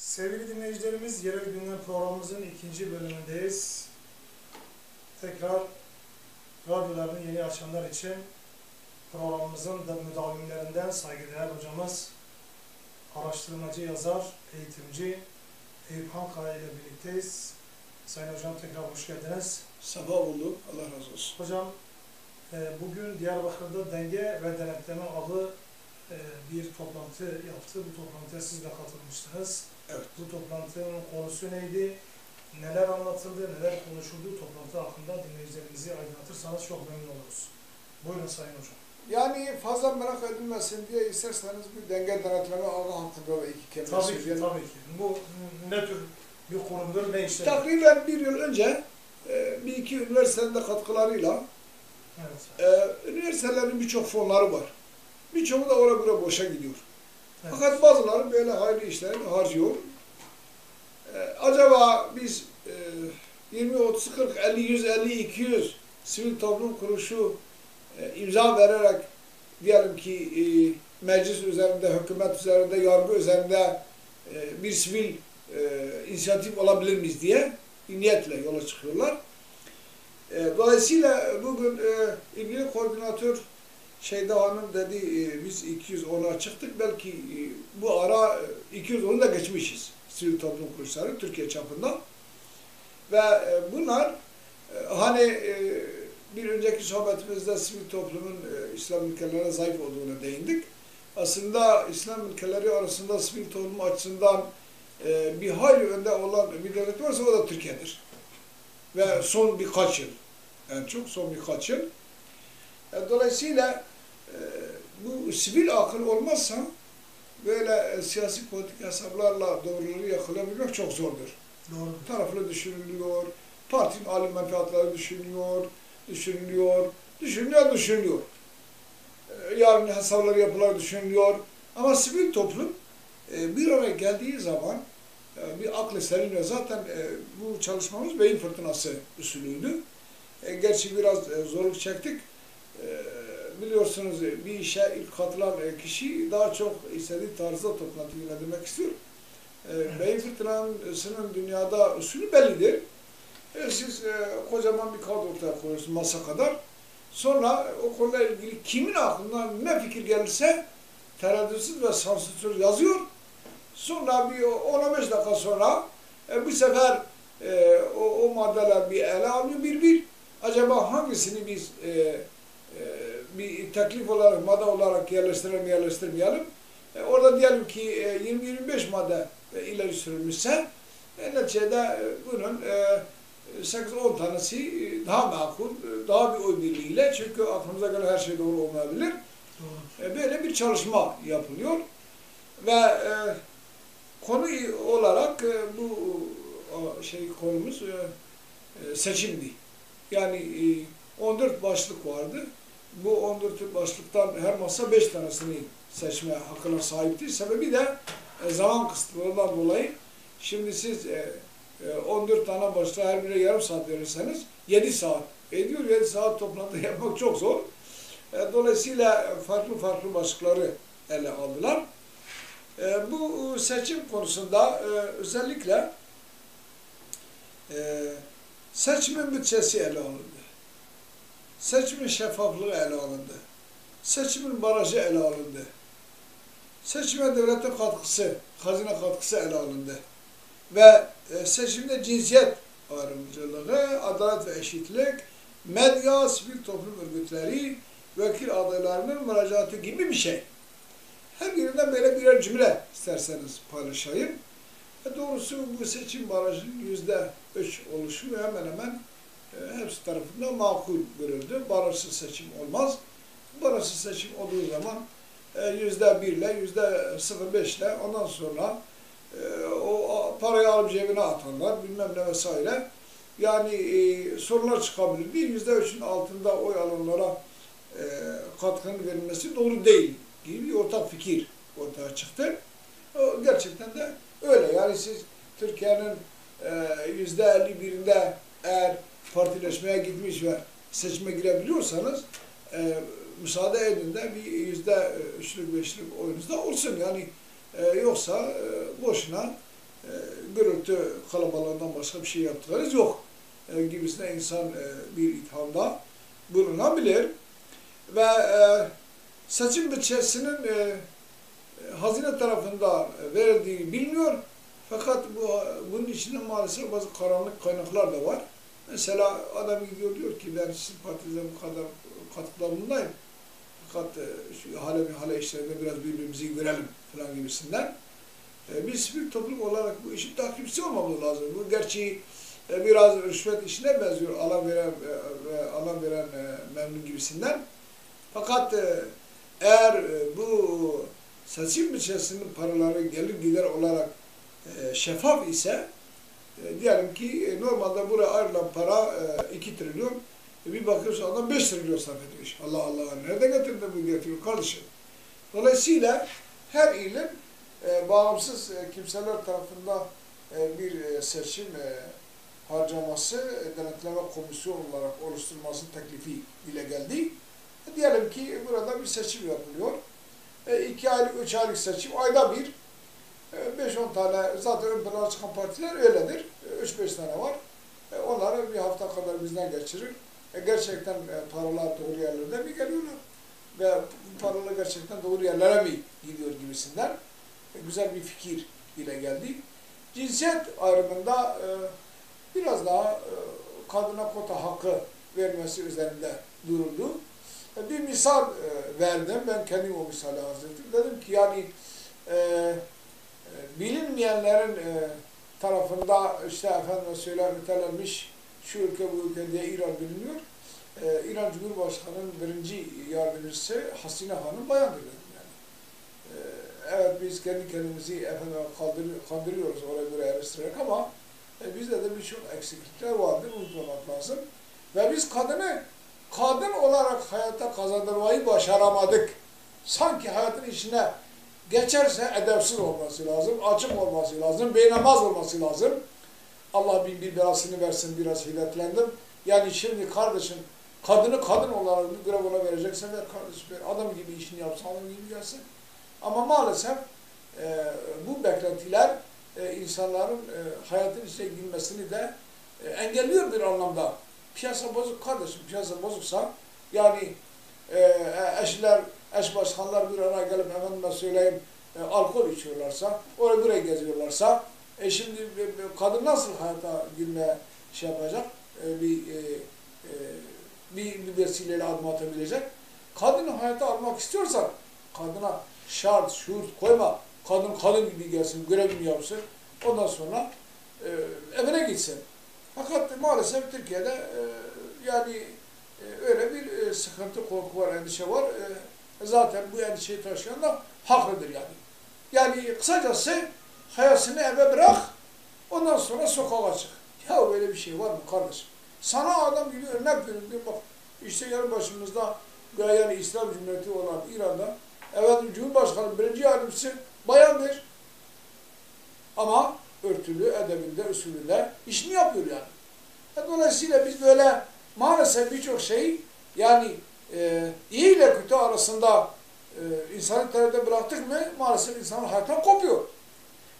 Sevgili dinleyicilerimiz, Yerel Gündem programımızın ikinci bölümündeyiz. Tekrar radyolarını yeni açanlar için programımızın da müdavimlerinden saygıdeğer hocamız, araştırmacı, yazar, eğitimci Eyüp Hankaya ile birlikteyiz. Sayın hocam tekrar hoş geldiniz. Sabah bulduk. Allah razı olsun. Hocam, e, bugün Diyarbakır'da denge ve denetleme adlı e, bir toplantı yaptı. Bu toplantıya siz de katılmıştınız. Evet. Bu toplantının konusu neydi? Neler anlatıldı, neler konuşuldu toplantı hakkında dinleyicilerimizi aydınlatırsanız çok memnun oluruz. Buyurun Sayın Hocam. Yani fazla merak edilmesin diye isterseniz bir denge denetleme ağı hakkında da iki kelime Tabii ki, söyleyelim. tabii ki. Bu ne tür bir kurumdur, ne işler? Takriben bir yıl önce e, bir iki üniversitenin de katkılarıyla Evet. e, üniversitelerin birçok fonları var. Birçoğu da oraya buraya boşa gidiyor. Fakat bazıları böyle hayırlı işler harcıyor. E, acaba biz e, 20, 30, 40, 50, 150, 200 sivil toplum kuruluşu e, imza vererek diyelim ki e, meclis üzerinde, hükümet üzerinde, yargı üzerinde e, bir sivil e, inisiyatif olabilir miyiz diye niyetle yola çıkıyorlar. E, dolayısıyla bugün e, ilgili koordinatör Şeyda Hanım dedi e, biz 210'a çıktık belki e, bu ara e, 210'u da geçmişiz sivil toplum kuruluşları Türkiye çapında. Ve e, bunlar e, hani e, bir önceki sohbetimizde sivil toplumun e, İslam ülkelerine zayıf olduğuna değindik. Aslında İslam ülkeleri arasında sivil toplum açısından e, bir hayli önde olan bir devlet varsa o da Türkiye'dir. Ve son birkaç yıl, en çok son birkaç yıl. E, dolayısıyla e, bu sivil akıl olmazsa böyle e, siyasi politik hesaplarla doğruları yakalayabilmek çok zordur Doğru. taraflı düşünülüyor, partinin âli menfaatleri düşünülüyor, düşünülüyor, düşünülüyor, düşünülüyor. Ee, Yarın hesapları yapılar düşünülüyor. Ama sivil toplum e, bir araya geldiği zaman e, bir aklı seriniyor. Zaten bu çalışmamız beyin fırtınası usulüydü. Gerçi biraz zorluk çektik. Biliyorsunuz bir işe ilk katılan e, kişi daha çok istediği tarzda toplantı yönetmek istiyor. E, Beyin fırtınasının dünyada usulü bellidir. E, siz e, kocaman bir kağıt ortaya koyuyorsunuz masa kadar. Sonra o konuyla ilgili kimin aklına ne fikir gelirse tereddütsüz ve sansürsüz yazıyor. Sonra bir 10-15 dakika sonra e, bu sefer e, o, o maddeler bir ele alıyor bir bir. Acaba hangisini biz e, e, bir teklif olarak, madde olarak yerleştirelim yerleştirmeyelim. E, orada diyelim ki e, 20-25 madde e, ileri sürülmüşse e, neticede e, bunun e, 8-10 tanesi e, daha makul, e, daha bir oy birliğiyle çünkü aklımıza gelen her şey doğru olmayabilir. Doğru. E, böyle bir çalışma yapılıyor ve e, konu olarak e, bu şey konumuz e, seçimdi. Yani e, 14 başlık vardı. Bu 14 başlıktan her masa 5 tanesini seçme hakkına sahipti. Sebebi de e, zaman kısıtlılığından dolayı şimdi siz e, e, 14 tane başlığa her birine yarım saat verirseniz 7 saat ediyor. 7 saat toplantı yapmak çok zor. E, Dolayısıyla farklı farklı başlıkları ele aldılar. E, Bu seçim konusunda e, özellikle e, seçimin bütçesi ele alındı. Seçimin şeffaflığı ele alındı. Seçimin barajı ele alındı. Seçime devletin katkısı, hazine katkısı ele alındı. Ve e, seçimde cinsiyet ayrımcılığı, adalet ve eşitlik, medya, sivil toplum örgütleri, vekil adaylarının müracaatı gibi bir şey. Her birinden böyle birer cümle isterseniz paylaşayım. E doğrusu bu seçim barajının yüzde üç oluşu hemen hemen e, hepsi tarafından makul görüldü. Barajsız seçim olmaz. Barajsız seçim olduğu zaman e, yüzde bir ile yüzde 0,5 ile ondan sonra e, o parayı alıp cebine atanlar bilmem ne vesaire yani e, sorunlar çıkabilir. Bir yüzde üçün altında oy alanlara e, katkının verilmesi doğru değil gibi bir ortak fikir ortaya çıktı. O gerçekten de öyle. Yani siz Türkiye'nin e, yüzde elli birinde eğer partileşmeye gitmiş ve seçime girebiliyorsanız e, müsaade edin de bir yüzde üçlük beşlik oyunuz da olsun. Yani e, yoksa e, boşuna e, gürültü kalabalığından başka bir şey yaptıklarınız yok e, gibisine insan e, bir ithamda bulunabilir. Ve e, seçim bütçesinin e, hazine tarafından verildiği biliniyor. Fakat bu bunun içinde maalesef bazı karanlık kaynaklar da var. Mesela adam gidiyor diyor ki ben sizin partinize bu kadar katkıda bulunayım. Fakat e, şu hale bir hale işlerinde biraz birbirimizi görelim falan gibisinden. E, biz bir toplum olarak bu işin takipçisi olmamız lazım. Bu gerçi e, biraz rüşvet işine benziyor. Alan veren e, alan veren e, memnun gibisinden. Fakat e, eğer e, bu seçim bütçesinin paraları gelir gider olarak e, şeffaf ise e, diyelim ki e, normalde buraya ayrılan para e, 2 trilyon e, bir bakıyorsun adam 5 trilyon sarf ediyor. Allah Allah nereden getirdi bu getiriyor kardeşim? Dolayısıyla her ilin e, bağımsız e, kimseler tarafından e, bir e, seçim e, harcaması e, denetleme komisyon olarak oluşturulması teklifi ile geldi. E, diyelim ki burada bir seçim yapılıyor. E, iki aylık, üç aylık seçim ayda bir. 5-10 tane zaten ön plana çıkan partiler öyledir. 3-5 tane var. E, onları bir hafta kadar bizden geçirir. E, gerçekten e, paralar doğru yerlerde mi geliyorlar? Ve paralar gerçekten doğru yerlere mi gidiyor gibisinden güzel bir fikir ile geldi. Cinsiyet ayrımında biraz daha kadına kota hakkı vermesi üzerinde duruldu. Bir misal verdim. Ben kendim o misali ettim. Dedim ki yani e, bilinmeyenlerin e, tarafında işte efendim söyler nitelenmiş şu ülke bu ülke diye İran biliniyor. E, İran Cumhurbaşkanı'nın birinci yardımcısı Hasine Hanım bayandır dedim yani. E, evet biz kendi kendimizi efendim kandırıyor, kandırıyoruz oraya göre eleştirerek ama bizde de birçok eksiklikler vardır unutmamak lazım. Ve biz kadını kadın olarak hayata kazandırmayı başaramadık. Sanki hayatın içine geçerse edepsiz olması lazım, açık olması lazım, beynamaz olması lazım. Allah bin bir belasını versin biraz hiletlendim. Yani şimdi kardeşim kadını kadın olarak bir görev ona vereceksen ver kardeşim ver. Adam gibi işini yapsın, adam gibi gelsin. Ama maalesef e, bu beklentiler e, insanların e, hayatın içine girmesini de e, engelliyor bir anlamda. Piyasa bozuk kardeşim, piyasa bozuksa yani e, eşler eş başkanlar bir araya gelip efendime söyleyeyim e, alkol içiyorlarsa, oraya buraya geziyorlarsa, e şimdi e, kadın nasıl hayata girmeye şey yapacak, e, bir, e, e, bir, bir vesileyle adım atabilecek. Kadını hayata almak istiyorsan, kadına şart, şurt koyma, kadın kadın gibi gelsin, görevini yapsın, ondan sonra e, evine gitsin. Fakat maalesef Türkiye'de e, yani e, öyle bir e, sıkıntı, korku var, endişe var. E, zaten bu endişeyi taşıyan da haklıdır yani. Yani kısacası hayasını eve bırak, ondan sonra sokağa çık. Ya böyle bir şey var mı kardeşim? Sana adam gibi örnek verin bak işte yarın başımızda yani İslam Cumhuriyeti olan İran'da evet Cumhurbaşkanı birinci yardımcısı bayandır. Ama örtülü, edebinde, usulünde işini yapıyor yani. E dolayısıyla biz böyle maalesef birçok şey yani e, iyi ile kötü arasında e, insanı terörde bıraktık mı maalesef insanın hayattan kopuyor.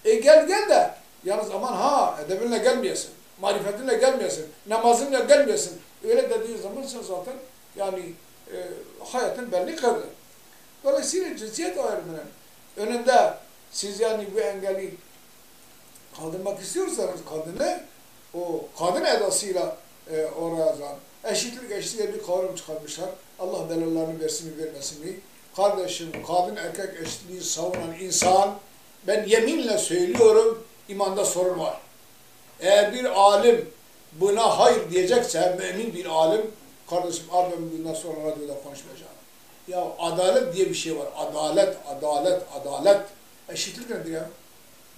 E gel gel de yalnız aman ha edebinle gelmeyesin, marifetinle gelmeyesin, namazınla gelmeyesin. Öyle dediği zaman sen zaten yani e, hayatın belli kırdı. Dolayısıyla cinsiyet ayrımının önünde siz yani bu engeli kaldırmak istiyorsanız kadını o kadın edasıyla e, oraya zan. Eşitlik eşitliğe bir kavram çıkarmışlar. Allah belalarını versin mi vermesin mi? Kardeşim kadın erkek eşitliği savunan insan ben yeminle söylüyorum imanda sorun var. Eğer bir alim buna hayır diyecekse mümin bir alim kardeşim ben bundan sonra radyoda konuşmayacağım. Ya adalet diye bir şey var. Adalet, adalet, adalet. Eşitlik nedir ya?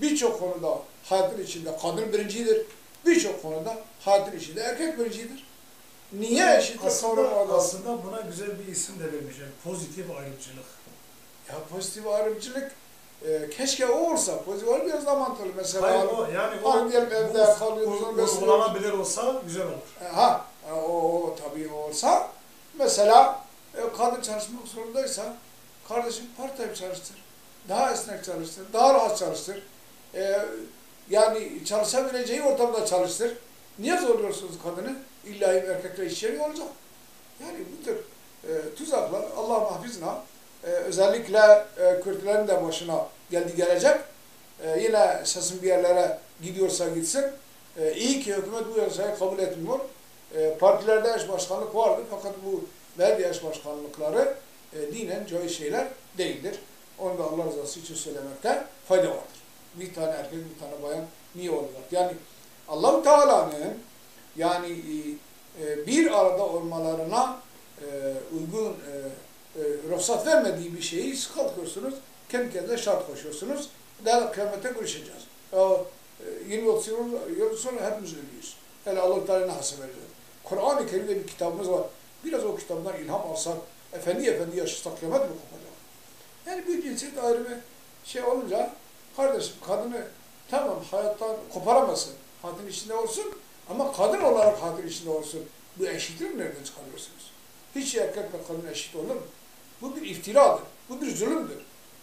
Birçok konuda hayatın içinde kadın birincidir. Birçok konuda hayatın içinde erkek birincidir. Niye eşitlik aslında, aslında buna güzel bir isim de vermişler. Pozitif ayrımcılık. Ya pozitif ayrımcılık e, keşke o olsa. Pozitif ayrım biraz daha mantıklı. Mesela Hayır o yani o hani diyelim evde kalıyoruz. Uygulanabilir olsa güzel olur. E, ha e, o, o tabii olsa mesela e, kadın çalışmak zorundaysa kardeşim part time çalıştır. Daha esnek çalıştır. Daha rahat çalıştır. E, yani çalışabileceği ortamda çalıştır. Niye zorluyorsunuz kadını? İlla erkekle işçi olacak. Yani bu tür e, tuzaklar Allah mahfizna e, özellikle e, Kürtlerin de başına geldi gelecek. E, yine sesin bir yerlere gidiyorsa gitsin. E, iyi ki hükümet bu yasayı kabul etmiyor. E, partilerde eş başkanlık vardı fakat bu verdiği eş başkanlıkları e, dinen caiz şeyler değildir. Onu da Allah rızası için söylemekte fayda vardır. Bir tane erkek, bir tane bayan niye olacak? Yani allah Teala'nın yani e, bir arada olmalarına e, uygun e, e, ruhsat vermediği bir şeyi siz kalkıyorsunuz, kendi kendine şart koşuyorsunuz. Daha kıyamete görüşeceğiz. O, e, 20-30 yıl, sonra hepimiz ölüyoruz. Hele Allah Teala ne hasip. Kur'an-ı Kerim'de bir kitabımız var. Biraz o kitaptan ilham alsak, efendi efendi yaşasak kıyamet mi kopacak? Yani bir cinsiyet ayrımı şey olunca, kardeşim kadını tamam hayattan koparamasın, hayatın içinde olsun ama kadın olarak hayatın içinde olsun. Bu eşitliği nereden çıkarıyorsunuz? Hiç erkekle kadın eşit olur mu? Bu bir iftiradır. Bu bir zulümdür.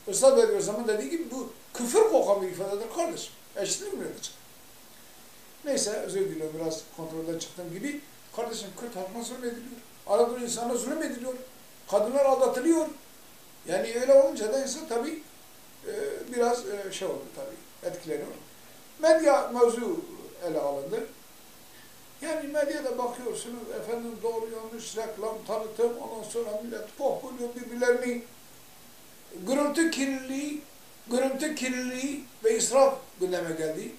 Üstad Bediüzzaman dediği gibi bu küfür kokan bir ifadedir kardeşim. Eşitlik nereden çıkar? Neyse özür diliyorum biraz kontrolden çıktığım gibi. Kardeşim Kürt halkına zulüm ediliyor. Anadolu insana zulüm ediliyor. Kadınlar aldatılıyor. Yani öyle olunca da insan tabii e, biraz e, şey oldu tabii, etkileniyor. Medya mevzu ele alındı. Yani medyada bakıyorsunuz efendim doğru yanlış reklam, tanıtım, ondan sonra millet pohbuluyor birbirlerini. Görüntü kirliliği, görüntü kirliliği ve israf gündeme geldi.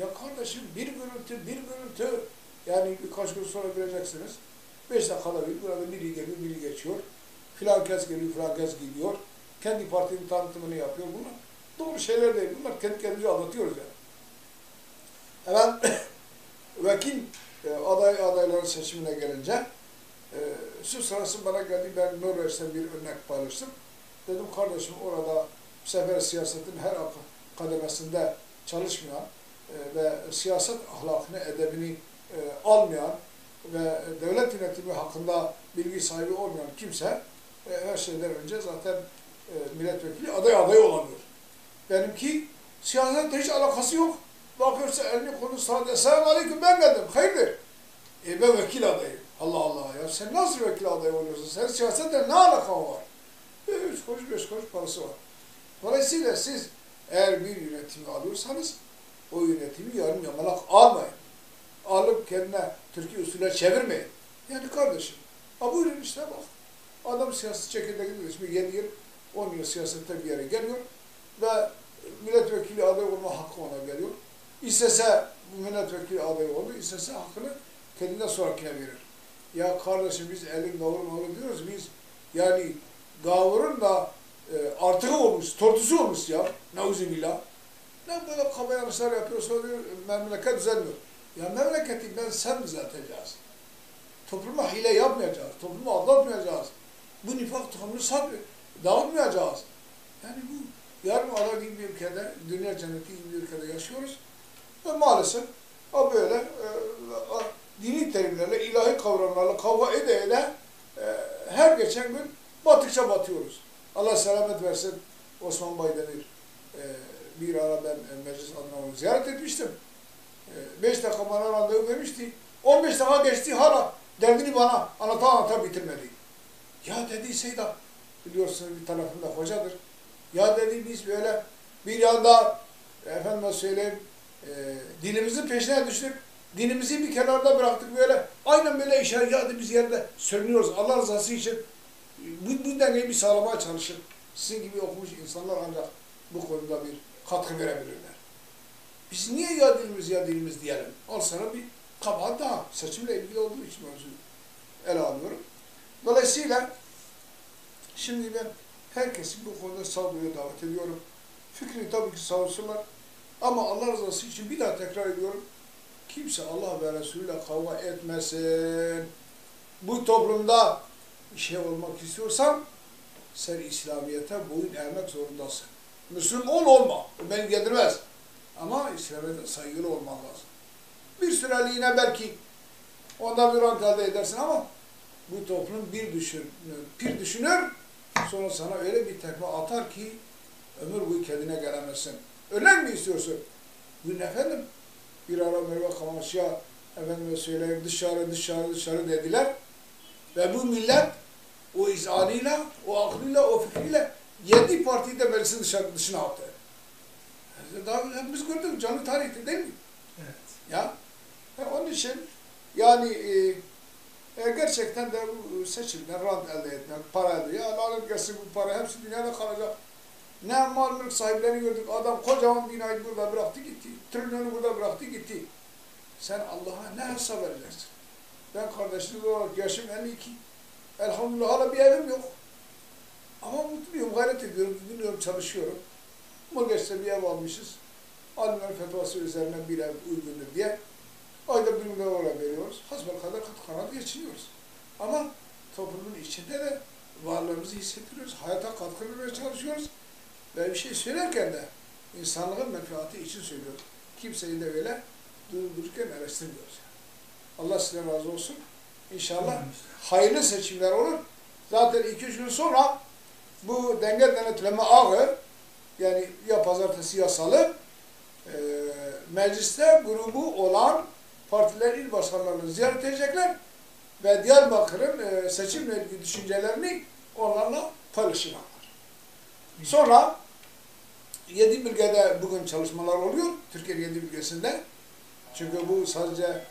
Ya kardeşim bir görüntü, bir görüntü yani birkaç gün sonra göreceksiniz. Beş dakikada bir burada biri geliyor, biri geçiyor. Filan kez geliyor, filan kez gidiyor. Kendi partinin tanıtımını yapıyor. Bunlar doğru şeyler değil. Bunlar kendi kendimizi anlatıyoruz yani. Hemen vekil aday adayların seçimine gelince e, söz sırası bana geldi. Ben Norveç'ten bir örnek paylaştım. Dedim kardeşim orada sefer siyasetin her kademesinde çalışmayan e, ve siyaset ahlakını, edebini e, almayan ve devlet yönetimi hakkında bilgi sahibi olmayan kimse e, her şeyden önce zaten e, milletvekili aday aday olamıyor. Benimki siyasetle hiç alakası yok. Bakıyorsa elini konu sağda. Selamun aleyküm ben geldim. Hayırdır? E ben vekil adayım. Allah Allah ya sen nasıl vekil adayı oluyorsun? Sen siyasetle ne alakan var? E, üç kuruş beş kuruş parası var. Dolayısıyla siz eğer bir yönetimi alıyorsanız o yönetimi yarım yamalak almayın. Alıp kendine Türkiye usulüne çevirmeyin. Yani kardeşim, ha buyurun işte bak. Adam siyaset çekirdeğinde geçmiş 7 yıl, 10 yıl siyasette bir yere geliyor ve milletvekili aday olma hakkı ona geliyor. İstese milletvekili aday oldu, istese hakkını kendinden sonrakine verir. Ya kardeşim biz elin gavurun oğlu diyoruz, biz yani gavurun da e, artığı olmuş, tortusu olmuş ya. Neuzubillah. Ne böyle kaba yanlışlar yapıyorsa diyor, memleket düzelmiyor. Ya memleketi ben sen düzelteceğiz. Topluma hile yapmayacağız. Toplumu aldatmayacağız. Bu nifak tohumunu satmıyor. Dağıtmayacağız. Yani bu yarım ada gibi bir ülkede, dünya cenneti gibi bir ülkede yaşıyoruz. Ve maalesef o böyle e, dini terimlerle, ilahi kavramlarla kavga ede ede e, her geçen gün batıkça batıyoruz. Allah selamet versin Osman Baydemir. E, bir ara ben e, meclis adına ziyaret etmiştim. 5 dakika bana randevu vermişti. 15 dakika geçti hala derdini bana anlata anlata bitirmedi. Ya dedi Seyda, biliyorsunuz bir tarafında hocadır. Ya dedi biz böyle bir yanda efendime söyleyeyim e, dilimizin peşine düştük. Dinimizi bir kenarda bıraktık böyle. Aynen böyle işaret ya biz yerde sürünüyoruz. Allah rızası için bu, bu dengeyi bir sağlamaya çalışın. Sizin gibi okumuş insanlar ancak bu konuda bir katkı verebilirler. Biz niye ya dilimiz ya dilimiz diyelim? Al sana bir kabahat daha. Seçimle ilgili olduğu için mevzuyu ele alıyorum. Dolayısıyla şimdi ben herkesi bu konuda sağduya davet ediyorum. Fikrini tabii ki savunsunlar. Ama Allah rızası için bir daha tekrar ediyorum. Kimse Allah ve Resulüyle kavga etmesin. Bu toplumda bir şey olmak istiyorsan sen İslamiyet'e boyun eğmek zorundasın. Müslüman olma. O beni getirmez. Ama İslamiyet'e saygılı olman lazım. Bir süreliğine belki ondan bir rant elde edersin ama bu toplum bir düşünür, bir düşünür, sonra sana öyle bir tekme atar ki ömür boyu kendine gelemezsin. Ölmek mi istiyorsun? Bugün efendim bir ara Merve Kamaş'a efendime söyleyeyim dışarı dışarı dışarı dediler. Ve bu millet o izanıyla, o aklıyla, o fikriyle yedi partiyi de meclisin dışarı, dışına attı. Daha hepimiz gördük canlı tarihte değil mi? Evet. Ya ve onun için yani e, e, gerçekten de bu seçimden rant elde etmek, para elde. Ya lanet gelsin bu para hepsi dünyada kalacak. Ne mal mülk sahiplerini gördük. Adam kocaman binayı burada bıraktı gitti. Trilyonu burada bıraktı gitti. Sen Allah'a ne hesap vereceksin? Ben kardeşlik olarak yaşım 52. Elhamdülillah hala bir evim yok. Ama mutluyum, gayret ediyorum, dinliyorum, çalışıyorum. Mırgeç'te bir ev almışız. Alimler fetvası üzerine bir ev uygundur diye ayda bir milyon euro veriyoruz. Hasbel kadar kat kanat geçiniyoruz. Ama toplumun içinde de varlığımızı hissettiriyoruz. Hayata katkı vermeye çalışıyoruz. Ve bir şey söylerken de insanlığın menfaati için söylüyoruz. Kimseyi de öyle durdururken eleştirmiyoruz. Allah sizden razı olsun. İnşallah hayırlı seçimler olur. Zaten 2-3 gün sonra bu denge denetleme ağı yani ya pazartesi ya salı e, mecliste grubu olan partiler il başkanlarını ziyaret edecekler ve Diyarbakır'ın e, seçimle ilgili düşüncelerini onlarla paylaşacaklar. Sonra yedi bölgede bugün çalışmalar oluyor. Türkiye yedi bölgesinde. Çünkü bu sadece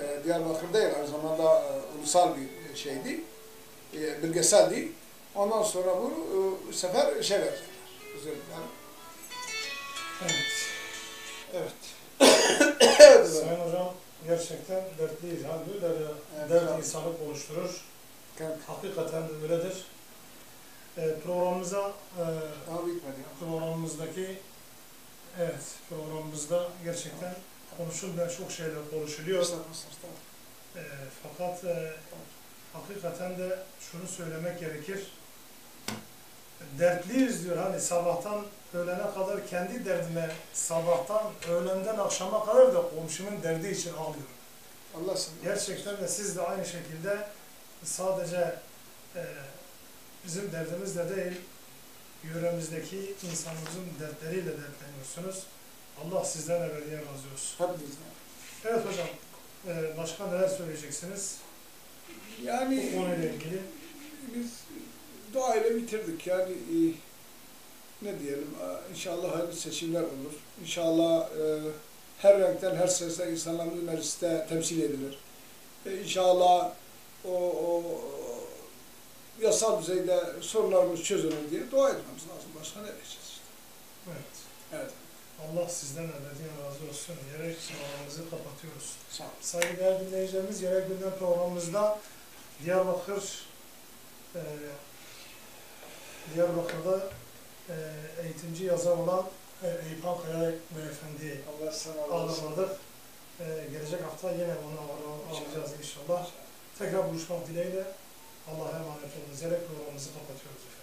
e, Diyarbakır değil, aynı zamanda e, ulusal bir şeydi, e, bölgeseldi. Ondan sonra bunu e, bu sefer şey verecekler. Evet. Evet. Evet. Sayın Hocam gerçekten dertliyiz. Yani böyle Evet, dert insanı oluşturur. Evet. Hakikaten de öyledir. Ee, programımıza e, programımızdaki evet programımızda gerçekten konuşulmayan çok şeyler konuşuluyor. Ee, fakat e, hakikaten de şunu söylemek gerekir. Dertliyiz diyor hani sabahtan öğlene kadar kendi derdime sabahtan öğlenden akşama kadar da komşumun derdi için ağlıyorum. Allah sana. Gerçekten de siz de aynı şekilde sadece e, bizim derdimizle değil, yöremizdeki insanımızın dertleriyle dertleniyorsunuz. Allah sizden ebediyen razı olsun. Hepimizden. Evet hocam, e, başka neler söyleyeceksiniz bu Yani konuyla ilgili? biz dua ile bitirdik. Yani e, ne diyelim e, inşallah hayırlı seçimler olur. İnşallah e, her renkten her sesten insanlar bu mecliste temsil edilir. E, inşallah o, o yasal düzeyde sorunlarımız çözülür diye dua etmemiz lazım. Başka ne diyeceğiz işte. Evet. Evet. Allah sizden ebediyen razı olsun. Yerel programımızı kapatıyoruz. Sağ olun. Saygıdeğer dinleyicilerimiz, Yerel Gündem programımızda Diyarbakır e, Diyarbakır'da e, eğitimci yazar olan e, Eyüp Kaya Beyefendi'yi ağırladık. E, gelecek hafta yine onu ağır- ağırlayacağız inşallah. Tekrar buluşmak dileğiyle Allah'a emanet olun. Yerel programımızı kapatıyoruz efendim.